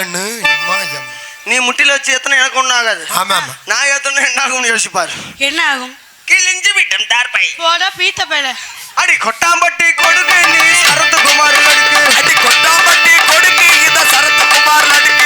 ஒன்னு நீ முட்டில வச்சு எத்தனை எனக்கு ஒன்றும் ஆகாது. ஆமா ஆமா. நான் ஏத்தனை என்ன ஆகும்னு யோசிப்பாரு. என்ன ஆகும்? கிழிஞ்சு விட்டம் தார்பை போட பீத்த பேல. அடி கொட்டாம்பட்டி கொடுக்கு நீ சரத்குமார் நடுக்கு அடி கொட்டாம்பட்டி கொடுக்கு இத சரத்குமார் நடுக்கு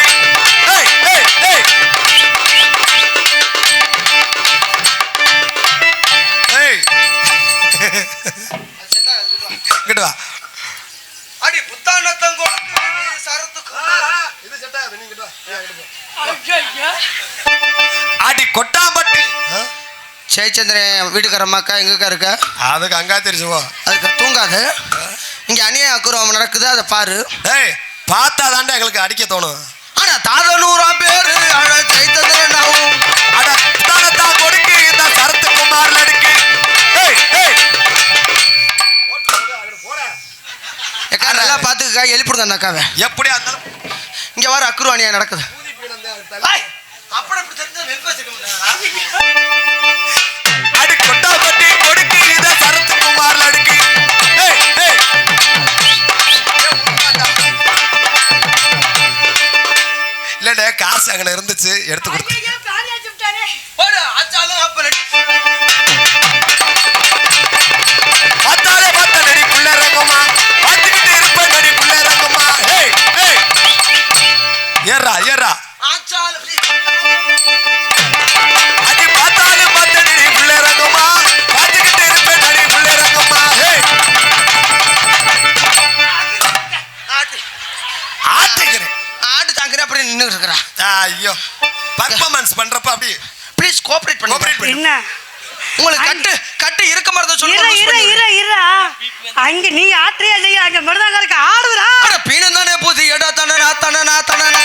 ஜெயச்சந்திரன் வீட்டுக்கார அம்மாக்கா எங்கக்கா இருக்க? அதுக்கு அங்கா தெரிச்சுவோ அதுக்கு தூங்காது. இங்க அநியாய அக்குறம் நடக்குது அதை பாரு. ஏய் பார்த்தா தாண்டா எங்களுக்கு அடிக்க தோணும். ஆனா தாதனூறாம் பேரு அழ ஜெயச்சந்திரன் ஆகும் அட தானத்தா கொடுக்கு இந்த சரத்குமார் நடுக்கு நல்லா பாத்துக்கா எழுப்பிடுங்க அந்த அக்காவை. எப்படியா இருந்தாலும் இங்க வர அக்குரு அநியாயம் நடக்குது. அப்படி தெரிஞ்சா நெருப்பு இல்லடே காசு அங்கே இருந்துச்சு? எடுத்து கொடுத்து. பார்த்தாலே பார்த்த நடி புள்ள ரங்கம்மா பார்த்துக்கிட்டு இருப்ப நடி புள்ள ரங்கம்மா ஏய் ஏய் ஏறா ஏறா. நின்று இருக்கிறா. ஐயோ. பர்ஃபார்மன்ஸ் பண்றப்ப அப்படி ப்ளீஸ் கோஆபரேட் பண்ணி கோஆபரேட் பண்ணு என்ன? உங்களுக்கு கட்டு கட்டு இருக்க மாதிரி சொல்லுங்க இர இர இர அங்க நீ ஆத்திரியா இல்லையா அங்க மிருதங்கருக்கு ஆடுதுடா. அட பீனம் தானே போது எடா தானே நான் தானே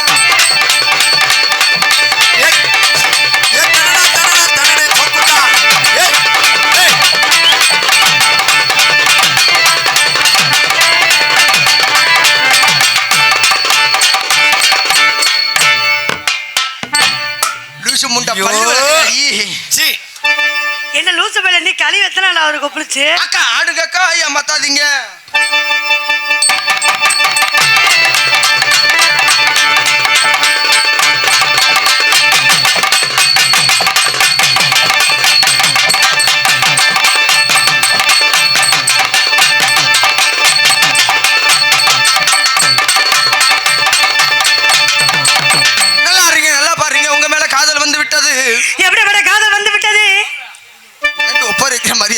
அவருக்கு ஒப்பிடுச்சு அக்கா ஆடு அக்கா ஐயா மத்தாதீங்க.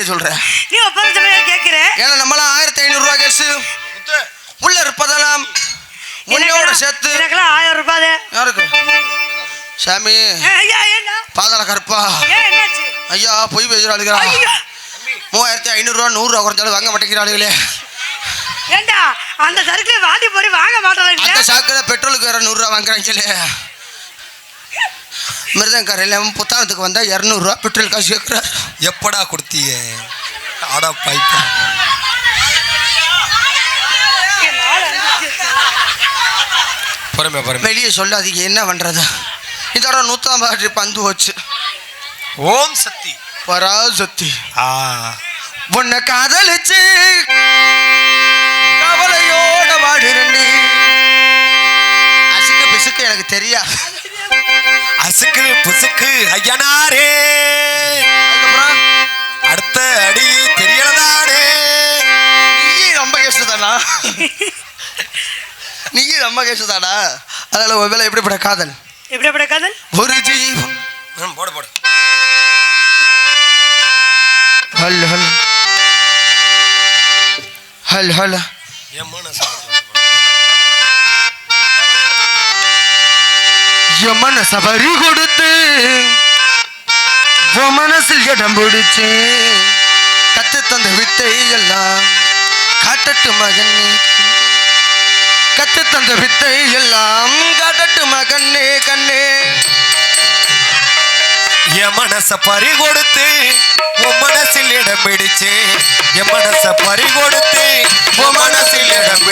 மாதிரியே சொல்றேன். நீ ஒப்பந்த சமயம் கேட்கிற ஏன்னா நம்மளாம் ஆயிரத்தி ஐநூறு ரூபா கேஸ். முத்து. உள்ள இருப்பதெல்லாம் உன்னையோட சேர்த்து. ஆயிரம் ரூபாய் யாருக்கு? சாமி. ஐயா என்ன பாதாள கருப்பா. ஐயா பொய் பேசுறாளுகளா ஐயா. மூவாயிரத்தி ஐநூறுரூவா நூறுரூவா குறைஞ்சாலும் வாங்க மாட்டேங்கிறாளுகளே. ஏண்டா அந்த சரக்குல வாடி போடி வாங்க அந்த மாட்டேன் சாக்கில் பெட்ரோலுக்கு வேற நூறுரூவா வாங்குறாங்களே. மிருதங்காரையில் புத்தானத்துக்கு வந்தால் இரநூறுவா பெட்ரோல் காசு கேட்குறாரு எப்படா கொடுத்தீங்க? ஆடா பைப்பா பொறுமை பொறுமை வெளியே சொல்லாதீங்க என்ன பண்ணுறது இதோட நூற்றம்பது ட்ரிப் பந்து போச்சு. ஓம் சக்தி. பராசக்தி. ஆ. உன்னை காதலிச்சு கவலையோட வாடுறேன் அசுக்கு பிசுக்கு எனக்கு தெரியாது. அசுக்கு புசுக்கு ஐயனாரே. அடுத்த அடி தெரியலதானே. நீ ரொம்ப கேசுதானா? நீ ரொம்ப கேசுதானா? அதனால உன் மேல எப்படிப்பட்ட காதல்? எப்படி எப்படி காதல்? ஒரு ஜீவன் போடு போடு. ஹல் ஹல். ஹல் ஹல். என் மூணு மனச வரி கொடுத்து உன் மனசில் இடம் பிடிச்சு கத்து தந்த வித்தை எல்லாம் காட்டட்டு மகன் கத்து தந்த வித்தை எல்லாம் காட்டட்டு மகனே கண்ணே. என் மனச பறி கொடுத்து உன் மனசில் இடம் பிடிச்சு என் மனச பறி கொடுத்து உன் மனசில் இடம்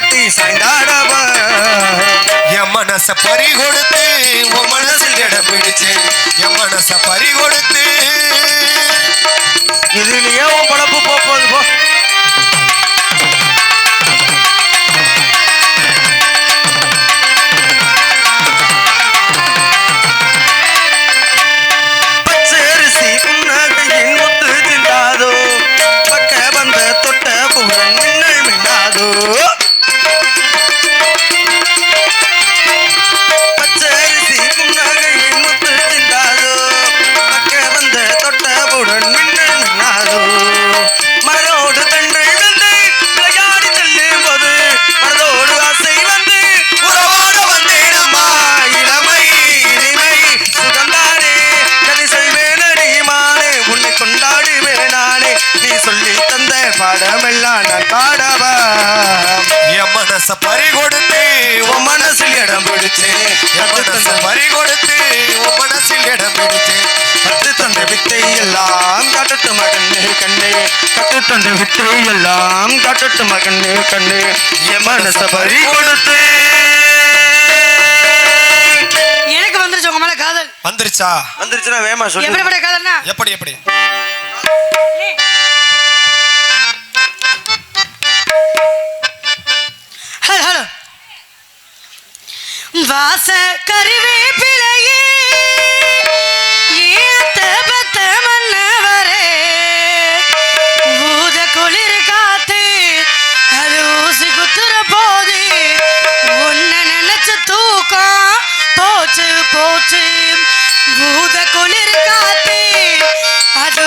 கட்டி சாய்ந்தாடவா என் மனச பறி கொடுத்து உன் மனசில் இடம் பிடிச்சு என் மனச பறி கொடுத்து இதுலயே உன் பழப்பு போகுது போ. தந்த பாடமெல்லாம் நான் பாடவா. என் மனச பறி கொடுத்து உன் மனசில் இடம் பிடிச்சேன் என் மனச பறி கொடுத்து உன் மனசில் இடம் பிடிச்சேன் கத்து தந்த வித்தை எல்லாம் காட்டட்டு மகனே கண்ணே. கத்து தந்த வித்தை எல்லாம் காட்டட்டு மகனே கண்ணே. என் மனச பறி கொடுத்து எனக்கு வந்துருச்சு உங்க மேல காதல். வந்துருச்சா? வந்துருச்சுன்னா வேமா சொல்லு. எப்படிப்பட்ட காதல்னா? எப்படி எப்படி? வாச தூக்கம் போச்சு போச்சு. பூத குளிர் காத்தே அது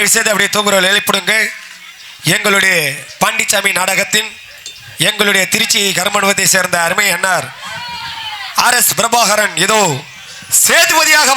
தயவு செய்து அப்படியே தூங்குறவர்கள் எழுப்பிடுங்க எங்களுடைய பாண்டிச்சாமி நாடகத்தின் எங்களுடைய திருச்சி கருமண்டபத்தை சேர்ந்த அருமை அன்னார் ஆர் எஸ் பிரபாகரன் இதோ சேதுபதியாக